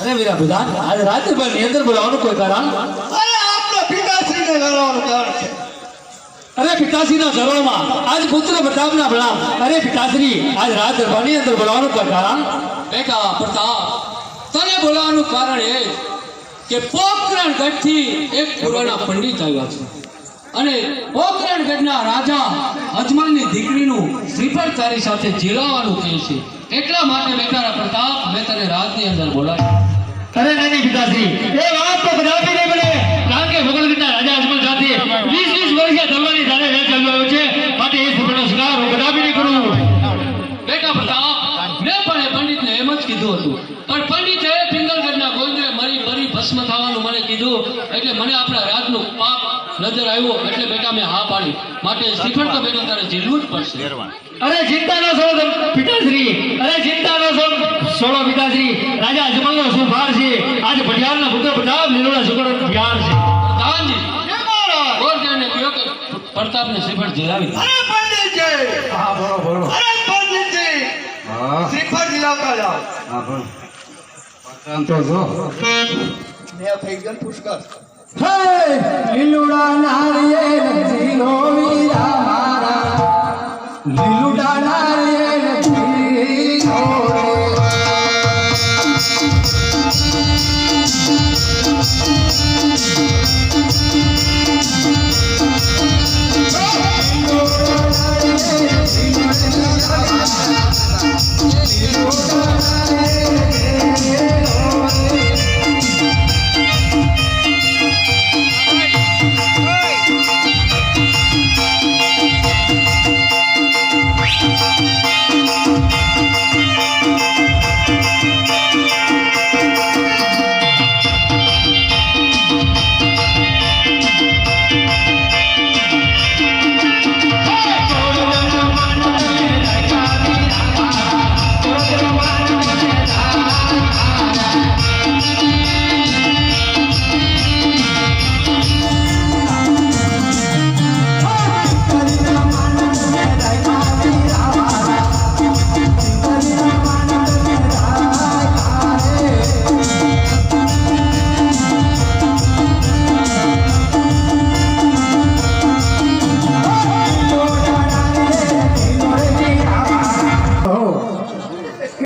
અરે વીરા પ્રધાન આજ રાત્રિભરની અંદર બોલાવવાનું કોઈ કારણ? અરે આપણા પિતાશ્રીને ગળવાનું કારણ છે. અરે પિતાશ્રીના ચરણોમાં આજ પુત્ર પ્રતાપના ભણા અરે પિતાશ્રી આજ રાત દરબારની અંદર બોલાવવાનું કોઈ કારણ? બેટા પ્રતાપ તને બોલાવવાનું કારણ એ કે પોખરણ ગઢથી એક પુરાણા પંડિત આવ્યા છે. અને પોખરણ ગઢના રાજા અજમલની દીકરીનું શ્રીપર તારી સાથે જીલાવાનું કહે છે. એટલા માટે બેટારા પ્રતાપ મેં તને રાતની અંદર બોલાવ્યો અરે નાની પિતાશ્રી એ વાત તો કદાપી નહીં બને કારણ કે મોગલગઢના રાજા અજમલ સાથે વીસ વીસ વર્ષે ધર્મની ધારે વેર ચાલ્યો છે. માટે એ સુખનો સ્વીકાર હું કદાપી નહીં કરું. બેટા પ્રતાપ મેં પણ એ પંડિતને એમ જ કીધું હતું. પણ પંડિતે પિંગલગઢના ગોંદરે મરી મરી ભસ્મ થવાનું મને કીધું. એટલે મને આપણા રાજનું પાપ નજર આવ્યો એટલે બેટા મેં હા પાડી. માટે શિખર તો બેટા તારે ઝીલવું જ પડશે. અરે ચિંતા ન છોડો પિતાશ્રી. અરે ચિંતા ન છોડો સોળો પિતાશ્રી. રાજા અજમલનો શું ભાર છે. આજ ભટિયારના પુત્ર પ્રતાપ લીલોડા શુકર ભાર છે. પ્રધાનજી હે મહારાજ ગોરધનને કહ્યો કે પ્રતાપને શ્રીફળ ઝીલાવી દે. અરે પંડિતજી! હા બોલો બોલો. અરે પંડિતજી! શ્રીફળ દિલાવતા જાઓ. તો જો. મેં થઈ ગયો ને પુષ્કળ. હે લીલુડા નારિયેળ જીલો વીરા મારા. લીલુડા નારિયેળ